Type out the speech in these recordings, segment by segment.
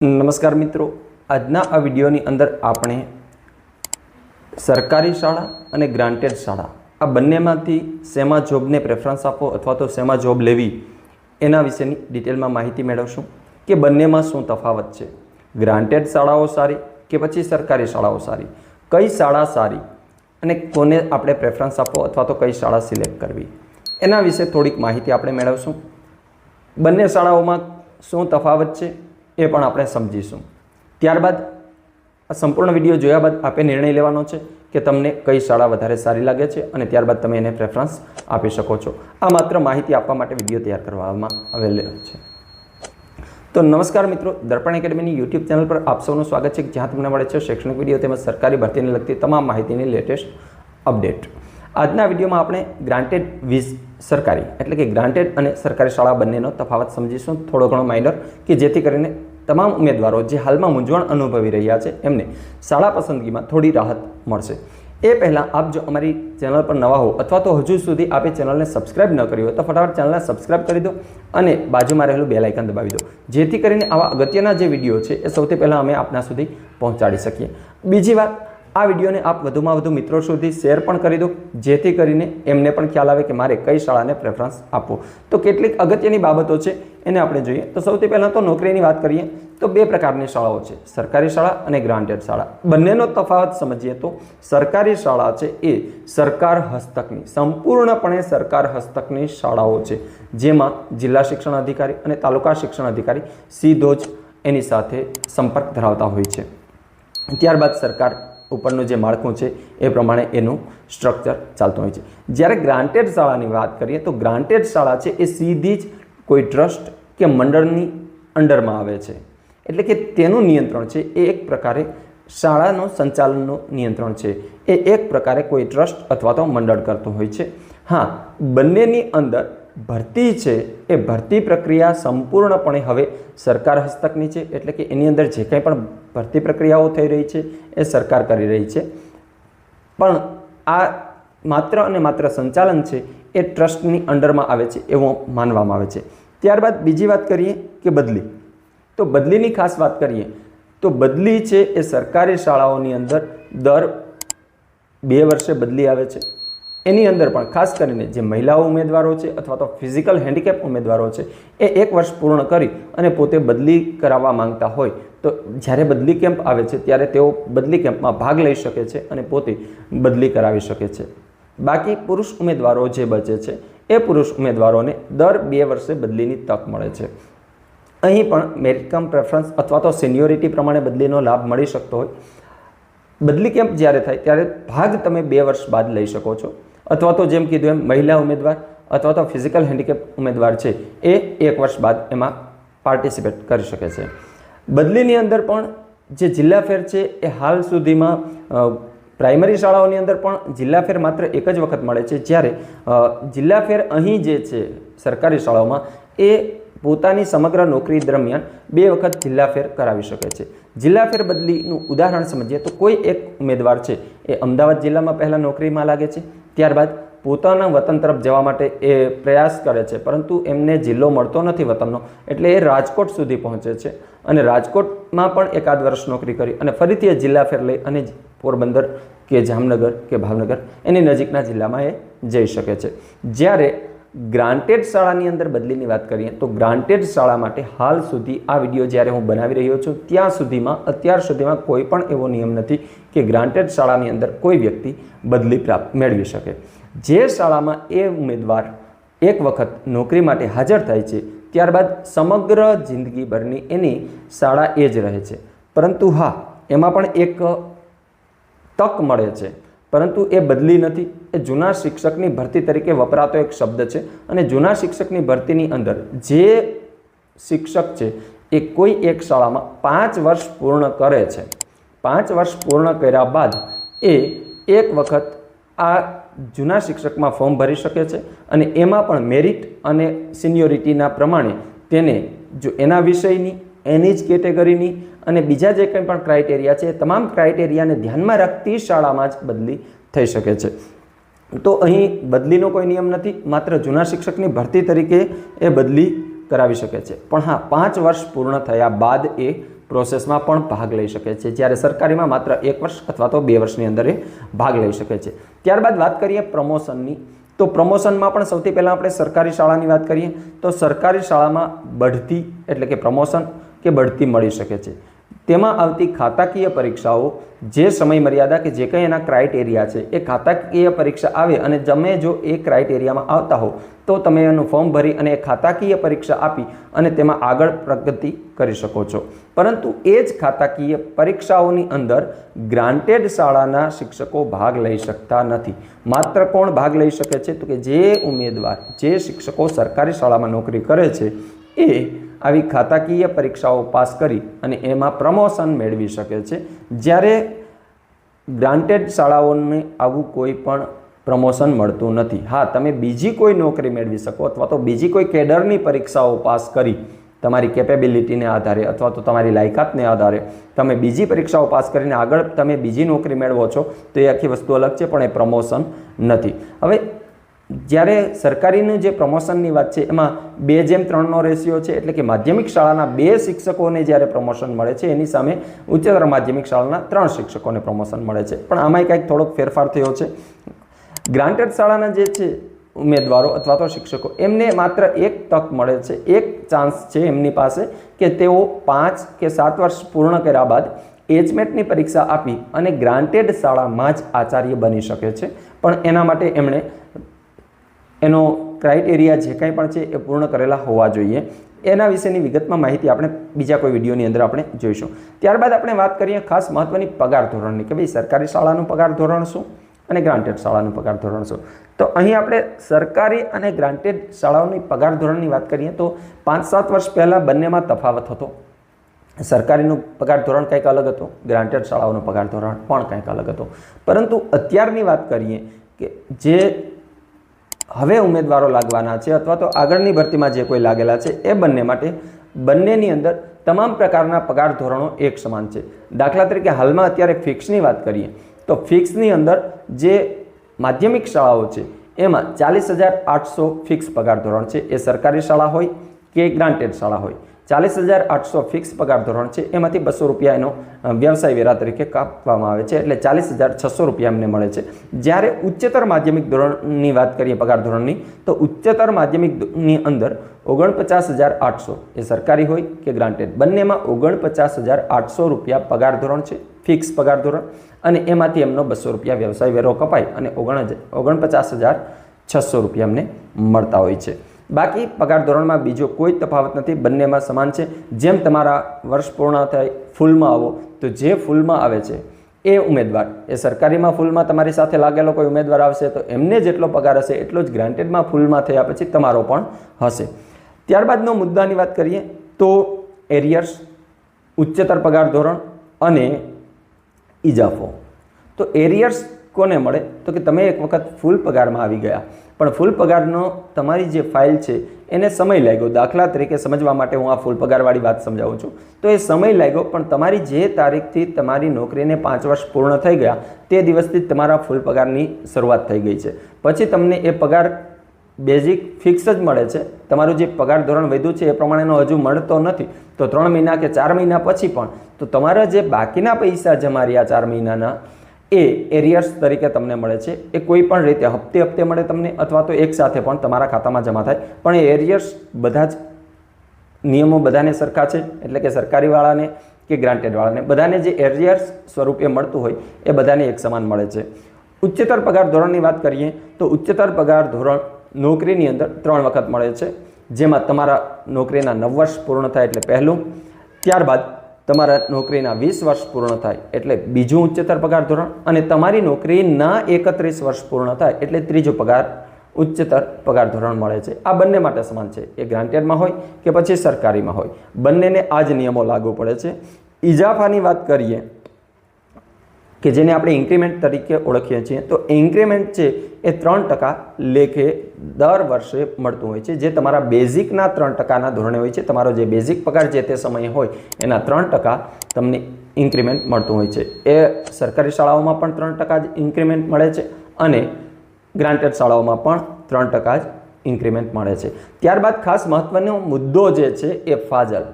નમસ્કાર મિત્રો. આજના આ વિડીયોની અંદર આપણે સરકારી શાળા અને ગ્રાન્ટેડ શાળા. આ બંનેમાંથી શેમાં જોબને પ્રેફરન્સ આપો અથવા તો શેમાં જોબ લેવી, એના વિશેની ડિટેલમાં માહિતી મેળવશું કે બંનેમાં શું તફાવત છે. ગ્રાન્ટેડ શાળાઓ સારી કે પછી સરકારી શાળાઓ સારી? કઈ શાળા સારી અને કોને આપણે પ્રેફરન્સ આપવો અથવા તો કઈ શાળા સિલેક્ટ કરવી? એના વિશે થોડીક માહિતી આપણે મેળવશું. બંને શાળાઓમાં શું તફાવત છે? એ પણ આપણે સમજીશું. ત્યારબાદ આ સંપૂર્ણ વીડિયો જોયા બાદ આપે નિર્ણય લેવાનો છે કે તમને કઈ શાળા વધારે સારી લાગે છે અને ત્યારબાદ તમે એને પ્રેફરન્સ આપી શકો છો. આ માત્ર માહિતી આપવા માટે વીડિયો તૈયાર કરવામાં આવેલો છે. તો નમસ્કાર મિત્રો, દર્પણ એકેડમીની યુટ્યુબ ચેનલ પર આપ સૌનું સ્વાગત છે. જ્યાં તમને મળે છે શૈક્ષણિક વીડિયો તેમજ સરકારી ભરતીને લગતી તમામ માહિતીની લેટેસ્ટ અપડેટ. આજના વિડીયોમાં આપણે ગ્રાન્ટેડ વીઝ સરકારી, એટલે કે ગ્રાન્ટેડ અને સરકારી શાળા બંનેનો તફાવત સમજીશું. થોડો ઘણો માઇનર કે જેથી કરીને તમામ ઉમેદવારો જે હાલમાં મૂંઝવણ અનુભવી રહ્યા છે, એમને શાળા પસંદગીમાં થોડી રાહત મળશે. એ પહેલાં આપ જો અમારી ચેનલ પર નવા હો અથવા તો હજુ સુધી આપે ચેનલને સબસ્ક્રાઇબ ન કરી હોય તો ફટાફટ ચેનલને સબસ્ક્રાઇબ કરી દો અને બાજુમાં રહેલું બેલ આઇકન દબાવી દો. જેથી કરીને આવા અગત્યના જે વીડિયો છે, એ સૌથી પહેલાં અમે આપના સુધી પહોંચાડી શકીએ. બીજી વાત આ વિડીયોને આપ વધુમાં વધુ મિત્રો સુધી શેર પણ કરી દો, જેથી કરીને એમને પણ ખ્યાલ આવે કે મારે કઈ શાળાને પ્રેફરન્સ આપવો. તો કેટલીક અગત્યની બાબતો છે, એને આપણે જોઈએ. તો સૌથી પહેલાં તો નોકરીની વાત કરીએ, તો બે પ્રકારની શાળાઓ છે. સરકારી શાળા અને ગ્રાન્ટેડ શાળા. બંનેનો તફાવત સમજીએ તો સરકારી શાળા છે એ સરકાર હસ્તકની, સંપૂર્ણપણે સરકાર હસ્તકની શાળાઓ છે, જેમાં જિલ્લા શિક્ષણ અધિકારી અને તાલુકા શિક્ષણ અધિકારી સીધો જ એની સાથે સંપર્ક ધરાવતા હોય છે. ત્યારબાદ સરકાર ઉપરનું જે માળખું છે, એ પ્રમાણે એનું સ્ટ્રક્ચર ચાલતું હોય છે. જ્યારે ગ્રાન્ટેડ શાળાની વાત કરીએ, તો ગ્રાન્ટેડ શાળા છે, એ સીધી જ કોઈ ટ્રસ્ટ કે મંડળની અંડરમાં આવે છે. એટલે કે તેનું નિયંત્રણ છે, એ એક પ્રકારે શાળાનું સંચાલનનું નિયંત્રણ છે. એ એક પ્રકારે કોઈ ટ્રસ્ટ અથવા તો મંડળ કરતું હોય છે. હા, બંનેની અંદર ભરતી છે, એ ભરતી પ્રક્રિયા સંપૂર્ણપણે હવે સરકાર હસ્તકની છે, એટલે કે એની અંદર જે કંઈ પણ ભરતી પ્રક્રિયાઓ થઈ રહી છે, એ સરકાર કરી રહી છે. પણ આ માત્ર અને માત્ર સંચાલન છે, એ ટ્રસ્ટની અંડરમાં આવે છે, એવું માનવામાં આવે છે. ત્યારબાદ બીજી વાત કરીએ કે બદલી. તો બદલીની ખાસ વાત કરીએ, તો બદલી છે, એ સરકારી શાળાઓની અંદર દર બે વર્ષે બદલી આવે છે. એની અંદર પણ ખાસ કરીને જે મહિલાઓ ઉમેદવારો છે અથવા તો ફિઝિકલ હેન્ડીકેપ ઉમેદવારો છે, એ એક વર્ષ પૂર્ણ કરી અને પોતે બદલી કરાવવા માંગતા હોય તો જ્યારે બદલી કેમ્પ આવે છે ત્યારે તેઓ બદલી કેમ્પમાં ભાગ લઈ શકે છે અને પોતે બદલી કરાવી શકે છે. બાકી પુરુષ ઉમેદવારો જે બચે છે, એ પુરુષ ઉમેદવારોને દર બે વર્ષે બદલીની તક મળે છે. અહીં પણ મેરિટ પ્રેફરન્સ અથવા તો સિનિયોરિટી પ્રમાણે બદલીનો લાભ મળી શકતો હોય. બદલી કેમ્પ જ્યારે થાય ત્યારે ભાગ તમે બે વર્ષ બાદ લઈ શકો છો. અથવા તો જેમ કીધું એમ મહિલા ઉમેદવાર અથવા તો ફિઝિકલ હેન્ડીકેપ ઉમેદવાર છે, એ એક વર્ષ બાદ એમાં પાર્ટિસિપેટ કરી શકે છે. બદલીની અંદર પણ જે જિલ્લા ફેર છે, એ હાલ સુધીમાં પ્રાઇમરી શાળાઓની અંદર પણ જિલ્લા ફેર માત્ર એક જ વખત મળે છે. જ્યારે જિલ્લા ફેર અહીં જે છે, સરકારી શાળાઓમાં, એ પોતાની સમગ્ર નોકરી દરમિયાન બે વખત જિલ્લા ફેર કરાવી શકે છે. જિલ્લા ફેર બદલીનું ઉદાહરણ સમજીએ તો કોઈ એક ઉમેદવાર છે, એ અમદાવાદ જિલ્લામાં પહેલાં નોકરીમાં લાગે છે ત્યારબાદ પોતાના વતન તરફ જવા માટે એ પ્રયાસ કરે છે, પરંતુ એમને જિલ્લો મળતો નથી વતનનો, એટલે એ રાજકોટ સુધી પહોંચે છે. અને રાજકોટમાં પણ એકાદ વર્ષ નોકરી કરી અને ફરીથી એ જિલ્લા ફેર લઈ અને પોરબંદર કે જામનગર કે ભાવનગર એની નજીકના જિલ્લામાં એ જઈ શકે છે. જ્યારે ગ્રાન્ટેડ શાળાની અંદર બદલીની વાત કરીએ તો ગ્રાન્ટેડ શાળા માટે હાલ સુધી આ વીડિયો જ્યારે હું બનાવી રહ્યો છું, ત્યાં સુધીમાં, અત્યાર સુધીમાં કોઈ પણ એવો નિયમ નથી કે ગ્રાન્ટેડ શાળાની અંદર કોઈ વ્યક્તિ બદલી પ્રાપ્ત મેળવી શકે. જે શાળામાં એ ઉમેદવાર એક વખત નોકરી માટે હાજર થાય છે, ત્યારબાદ સમગ્ર જિંદગીભરની એની શાળા એ જ રહે છે. પરંતુ હા, એમાં પણ એક તક મળે છે. પરંતુ એ બદલી નથી. એ જૂના શિક્ષકની ભરતી તરીકે વપરાતો એક શબ્દ છે અને જૂના શિક્ષકની ભરતીની અંદર જે શિક્ષક છે એ કોઈ એક શાળામાં પાંચ વર્ષ પૂર્ણ કરે છે. પાંચ વર્ષ પૂર્ણ કર્યા બાદ એ એક વખત આ જૂના શિક્ષકમાં ફોર્મ ભરી શકે છે અને એમાં પણ મેરિટ અને સિનિયોરિટીના પ્રમાણે તેને જો એના વિષયની એની જ કેટેગરીની અને બીજા જે કંઈ પણ ક્રાઇટેરિયા છે એ તમામ ક્રાઇટેરિયાને ધ્યાનમાં રાખતી શાળામાં જ બદલી થઈ શકે છે. તો અહીં બદલીનો કોઈ નિયમ નથી, માત્ર જૂના શિક્ષકની ભરતી તરીકે એ બદલી કરાવી શકે છે. પણ હા, પાંચ વર્ષ પૂર્ણ થયા બાદ એ પ્રોસેસમાં પણ ભાગ લઈ શકે છે. જ્યારે સરકારીમાં માત્ર એક વર્ષ અથવા તો બે વર્ષની અંદર એ ભાગ લઈ શકે છે. ત્યારબાદ વાત કરીએ પ્રમોશનની તો પ્રમોશનમાં પણ સૌથી પહેલાં આપણે સરકારી શાળાની વાત કરીએ, તો સરકારી શાળામાં બઢતી એટલે કે પ્રમોશન કે બઢતી મળી શકે છે. તેમાં આવતી ખાતાકીય પરીક્ષાઓ, જે સમય મર્યાદા કે જે કંઈ એના ક્રાઇટેરિયા છે, એ ખાતાકીય પરીક્ષા આવે અને તમે જો એ ક્રાઇટેરિયામાં આવતા હો, તો તમે એનું ફોર્મ ભરી અને એ ખાતાકીય પરીક્ષા આપી અને તેમાં આગળ પ્રગતિ કરી શકો છો. પરંતુ એ જ ખાતાકીય પરીક્ષાઓની અંદર ગ્રાન્ટેડ શાળાના શિક્ષકો ભાગ લઈ શકતા નથી. માત્ર કોણ ભાગ લઈ શકે છે? તો કે જે ઉમેદવાર, જે શિક્ષકો સરકારી શાળામાં નોકરી કરે છે, એ આવી ખાતાકીય પરીક્ષાઓ પાસ કરી અને એમાં પ્રમોશન મેળવી શકે છે. જ્યારે ગ્રાન્ટેડ શાળાઓને આવું કોઈ પણ પ્રમોશન મળતું નથી. હા, તમે બીજી કોઈ નોકરી મેળવી શકો અથવા તો બીજી કોઈ કેડરની પરીક્ષાઓ પાસ કરી તમારી કેપેબિલિટીને આધારે અથવા તો તમારી લાયકાતને આધારે તમે બીજી પરીક્ષાઓ પાસ કરીને આગળ તમે બીજી નોકરી મેળવો છો, તો એ આખી વસ્તુ અલગ છે, પણ એ પ્રમોશન નથી. હવે જ્યારે સરકારીનું જે પ્રમોશનની વાત છે, એમાં બે જેમ ત્રણનો રેશિયો છે, એટલે કે માધ્યમિક શાળાના બે શિક્ષકોને જ્યારે પ્રમોશન મળે છે, એની સામે ઉચ્ચતર માધ્યમિક શાળાના ત્રણ શિક્ષકોને પ્રમોશન મળે છે. પણ આમાંય કંઈક થોડોક ફેરફાર થયો છે. ગ્રાન્ટેડ શાળાના જે છે, ઉમેદવારો અથવા તો શિક્ષકો, એમને માત્ર એક તક મળે છે, એક ચાન્સ છે એમની પાસે કે તેઓ પાંચ કે સાત વર્ષ પૂર્ણ કર્યા બાદ એચમેટની પરીક્ષા આપી અને ગ્રાન્ટેડ શાળામાં જ આચાર્ય બની શકે છે. પણ એના માટે એમણે એનો ક્રાઇટેરિયા જે કાંઈ પણ છે એ પૂર્ણ કરેલા હોવા જોઈએ. એના વિશેની વિગતમાં માહિતી આપણે બીજા કોઈ વિડીયોની અંદર આપણે જોઈશું. ત્યારબાદ આપણે વાત કરીએ ખાસ મહત્વની પગાર ધોરણની કે ભાઈ સરકારી શાળાનું પગાર ધોરણ શું અને ગ્રાન્ટેડ શાળાનું પગાર ધોરણ શું? તો અહીં આપણે સરકારી અને ગ્રાન્ટેડ શાળાઓની પગાર ધોરણની વાત કરીએ તો પાંચ સાત વર્ષ પહેલાં બંનેમાં તફાવત હતો. સરકારીનું પગાર ધોરણ કંઈક અલગ હતું ગ્રાન્ટેડ શાળાઓનું પગાર ધોરણ પણ કંઈક અલગ હતું. પરંતુ અત્યારની વાત કરીએ કે જે હવે ઉમેદવારો લાગવાના છે અથવા તો આગળની ભરતીમાં જે કોઈ લાગેલા છે એ બંને માટે બંનેની અંદર તમામ પ્રકારના પગાર ધોરણો એક સમાન છે. દાખલા તરીકે હાલમાં અત્યારે ફિક્સની વાત કરીએ તો ફિક્સની અંદર જે માધ્યમિક શાળાઓ છે એમાં ચાલીસ હજાર આઠસો ફિક્સ પગાર ધોરણ છે. એ સરકારી શાળા હોય કે ગ્રાન્ટેડ શાળા હોય. ચાલીસ હજાર આઠસો ફિક્સ પગાર ધોરણ છે. એમાંથી બસો રૂપિયા એનો વ્યવસાય વેરા તરીકે કાપવામાં આવે છે. એટલે ચાલીસ હજાર છસો રૂપિયા એમને મળે છે. જ્યારે ઉચ્ચતર માધ્યમિક ધોરણની વાત કરીએ પગાર ધોરણની, તો ઉચ્ચતર માધ્યમિકની અંદર ઓગણપચાસ હજાર આઠસો એ સરકારી હોય કે ગ્રાન્ટેડ? બંનેમાં ઓગણપચાસ હજાર આઠસો રૂપિયા પગાર ધોરણ છે, ફિક્સ પગાર ધોરણ, અને એમાંથી એમનો બસો રૂપિયા વ્યવસાય વેરો કપાય અને ઓગણ ઓગણપચાસ હજાર છસો રૂપિયા એમને મળતા હોય છે. બાકી પગાર ધોરણમાં બીજો કોઈ તફાવત નથી, બંનેમાં સમાન છે. જેમ તમારા વર્ષ પૂર્ણ થાય, ફૂલમાં આવો, તો જે ફૂલમાં આવે છે, એ ઉમેદવાર, એ સરકારીમાં ફૂલમાં તમારી સાથે લાગેલો કોઈ ઉમેદવાર આવશે, તો એમને જેટલો પગાર હશે, એટલો જ ગ્રાન્ટેડમાં ફૂલમાં થયા પછી તમારો પણ હશે. ત્યારબાદનો મુદ્દાની વાત કરીએ, તો એરિયર્સ ઉચ્ચતર પગાર ધોરણ અને ઇજાફો તો એરિયર્સ કોને મળે? તો કે તમે એક વખત ફૂલ પગારમાં આવી ગયા. પણ ફૂલ પગારનો તમારી જે ફાઇલ છે, એને સમય લાગ્યો. દાખલા તરીકે સમજવા માટે હું આ ફૂલ પગારવાળી વાત સમજાવું છું. તો એ સમય લાગ્યો, પણ તમારી જે તારીખથી તમારી નોકરીને પાંચ વર્ષ પૂર્ણ થઈ ગયા, તે દિવસથી તમારા ફૂલ પગારની શરૂઆત થઈ ગઈ છે. પછી તમને એ પગાર બેઝિક ફિક્સ જ મળે છે. તમારું જે પગાર ધોરણ વધ્યું છે, એ પ્રમાણેનો હજુ મળતો નથી. તો ત્રણ મહિના કે ચાર મહિના પછી પણ, તો તમારા જે બાકીના પૈસા જમા રહ્યા ચાર મહિનાના એ એરિયર્સ તરીકે તમને મળે છે. એ કોઈ પણ રીતે હપ્તે હપ્તે મળે તમને અથવા તો એકસાથે પણ તમારા ખાતામાં જમા થાય. પણ એ એરિયર્સ બધા જ નિયમો બધાને સરખા છે. એટલે કે સરકારીવાળાને કે ગ્રાન્ટેડવાળાને. બધાને જે એરિયર્સ સ્વરૂપે મળતું હોય એ બધાને એક સમાન મળે છે. ઉચ્ચતર પગાર ધોરણની વાત કરીએ તો ઉચ્ચતર પગાર ધોરણ નોકરીની અંદર ત્રણ વખત મળે છે. જેમાં તમારા નોકરીના નવ વર્ષ પૂર્ણ થાય એટલે પહેલું. ત્યારબાદ તમારા નોકરીના વીસ વર્ષ પૂર્ણ થાય એટલે બીજું ઉચ્ચતર પગાર ધોરણ અને તમારી નોકરીના એકત્રીસ વર્ષ પૂર્ણ થાય એટલે ત્રીજો પગાર ઉચ્ચતર પગાર ધોરણ મળે છે. આ બંને માટે સમાન છે. એ ગ્રાન્ટેડમાં હોય કે પછી સરકારીમાં હોય. બંનેને આ જ નિયમો લાગુ પડે છે. ઇજાફાની વાત કરીએ કે જેને આપણે ઇન્ક્રીમેન્ટ તરીકે ઓળખીએ છીએ, તો ઇન્ક્રીમેન્ટ છે એ ત્રણ ટકા લેખે દર વર્ષે મળતું હોય છે. જે તમારા બેઝિકના ત્રણ ટકાના ધોરણે હોય છે, તમારો જે બેઝિક પગાર જે તે સમયે હોય, એના ત્રણ ટકા તમને ઇન્ક્રીમેન્ટ મળતું હોય છે. એ સરકારી શાળાઓમાં પણ ત્રણ ટકા જ ઇન્ક્રીમેન્ટ મળે છે અને ગ્રાન્ટેડ શાળાઓમાં પણ ત્રણ ટકા જ ઇન્ક્રીમેન્ટ મળે છે. ત્યારબાદ ખાસ મહત્ત્વનો મુદ્દો જે છે એ ફાજલ.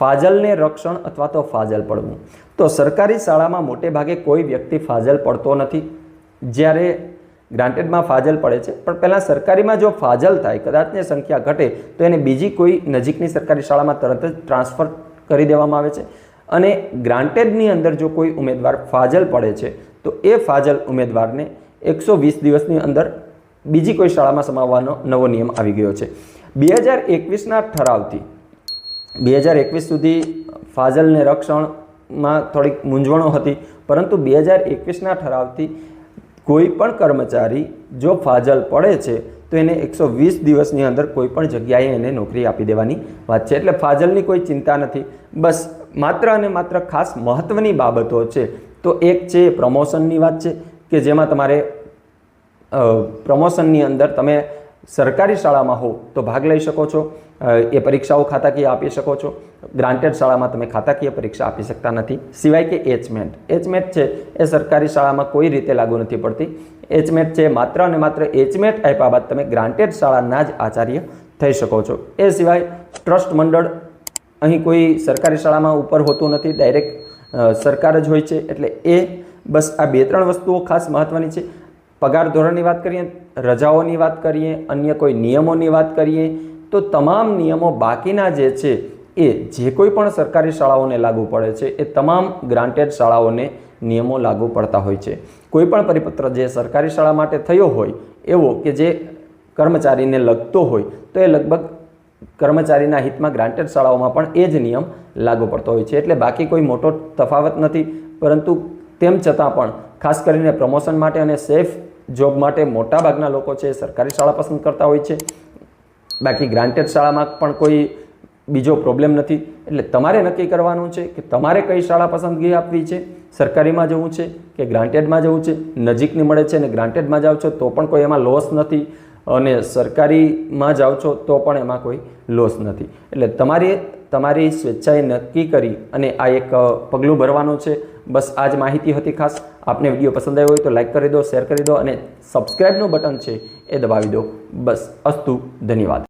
ફાજલને રક્ષણ અથવા તો ફાજલ પડવું. તો સરકારી શાળામાં મોટે ભાગે કોઈ વ્યક્તિ ફાજલ પડતો નથી. જ્યારે ગ્રાન્ટેડમાં ફાજલ પડે છે, પણ પહેલાં સરકારીમાં જો ફાજલ થાય, કદાચની સંખ્યા ઘટે, તો એને બીજી કોઈ નજીકની સરકારી શાળામાં તરત જ ટ્રાન્સફર કરી દેવામાં આવે છે. અને ગ્રાન્ટેડની અંદર જો કોઈ ઉમેદવાર ફાજલ પડે છે, તો એ ફાજલ ઉમેદવારને એકસો વીસ દિવસની અંદર બીજી કોઈ શાળામાં સમાવવાનો નવો નિયમ આવી ગયો છે. બે હજાર એકવીસના ઠરાવથી, બે હજાર એકવીસ સુધી ફાજલને રક્ષણમાં થોડીક મૂંઝવણો હતી, પરંતુ બે હજાર એકવીસના ઠરાવથી કોઈ પણ કર્મચારી જો ફાજલ પડે છે, તો એને એકસો વીસ દિવસની અંદર કોઈ પણ જગ્યાએ એને નોકરી આપી દેવાની વાત છે. એટલે ફાજલની કોઈ ચિંતા નથી. બસ માત્ર અને માત્ર ખાસ મહત્ત્વની બાબતો છે. તો એક છે પ્રમોશનની વાત છે કે જેમાં તમારે પ્રમોશનની અંદર તમે સરકારી શાળામાં હો તો ભાગ લઈ શકો છો. એ પરીક્ષાઓ ખાતાકીય આપી શકો છો. ગ્રાન્ટેડ શાળામાં તમે ખાતાકીય પરીક્ષા આપી શકતા નથી. સિવાય કે એચમેન્ટ એચમેટ છે, એ સરકારી શાળામાં કોઈ રીતે લાગુ નથી પડતી. એચમેટ છે, માત્ર અને માત્ર એચમેટ આપ્યા બાદ તમે ગ્રાન્ટેડ શાળાના જ આચાર્ય થઈ શકો છો. એ સિવાય ટ્રસ્ટ મંડળ અહીં કોઈ સરકારી શાળામાં ઉપર હોતું નથી. ડાયરેક્ટ સરકાર જ હોય છે. એટલે એ બસ આ બે ત્રણ વસ્તુઓ ખાસ મહત્ત્વની છે. પગાર ધોરણની વાત કરીએ, રજાઓની વાત કરીએ, અન્ય કોઈ નિયમોની વાત કરીએ, તો તમામ નિયમો બાકીના જે છે એ જે કોઈ પણ સરકારી શાળાઓને લાગુ પડે છે, એ તમામ ગ્રાન્ટેડ શાળાઓને નિયમો લાગુ પડતા હોય છે. કોઈ પણ પરિપત્ર જે સરકારી શાળા માટે થયો હોય, એવો કે જે કર્મચારીને લગતો હોય, તો એ લગભગ કર્મચારીના હિતમાં ગ્રાન્ટેડ શાળાઓમાં પણ એ જ નિયમ લાગુ પડતો હોય છે. એટલે બાકી કોઈ મોટો તફાવત નથી, પરંતુ તેમ છતાં પણ ખાસ કરીને પ્રમોશન માટે અને સેફ જોબ માટે મોટાભાગના લોકો છે સરકારી શાળા પસંદ કરતા હોય છે. બાકી ગ્રાન્ટેડ શાળામાં પણ કોઈ બીજો પ્રોબ્લેમ નથી. એટલે તમારે નક્કી કરવાનું છે કે તમારે કઈ શાળા પસંદગી આપવી છે? સરકારીમાં જવું છે કે ગ્રાન્ટેડમાં જવું છે? નજીકની મળે છે અને ગ્રાન્ટેડમાં જાઓ છો તો પણ કોઈ એમાં લોસ નથી. અને સરકારીમાં જાઓ છો તો પણ એમાં કોઈ લોસ નથી. એટલે તમારે તમારી સ્વેચ્છાએ નક્કી કરી અને આ એક પગલું ભરવાનું છે. બસ આ જ માહિતી હતી ખાસ. આપને વીડિયો પસંદ આવ્યો હોય તો લાઈક કરી દો, શેર કરી દો અને સબસ્ક્રાઈબનું બટન છે એ દબાવી દો. બસ, અસ્તુ, ધન્યવાદ.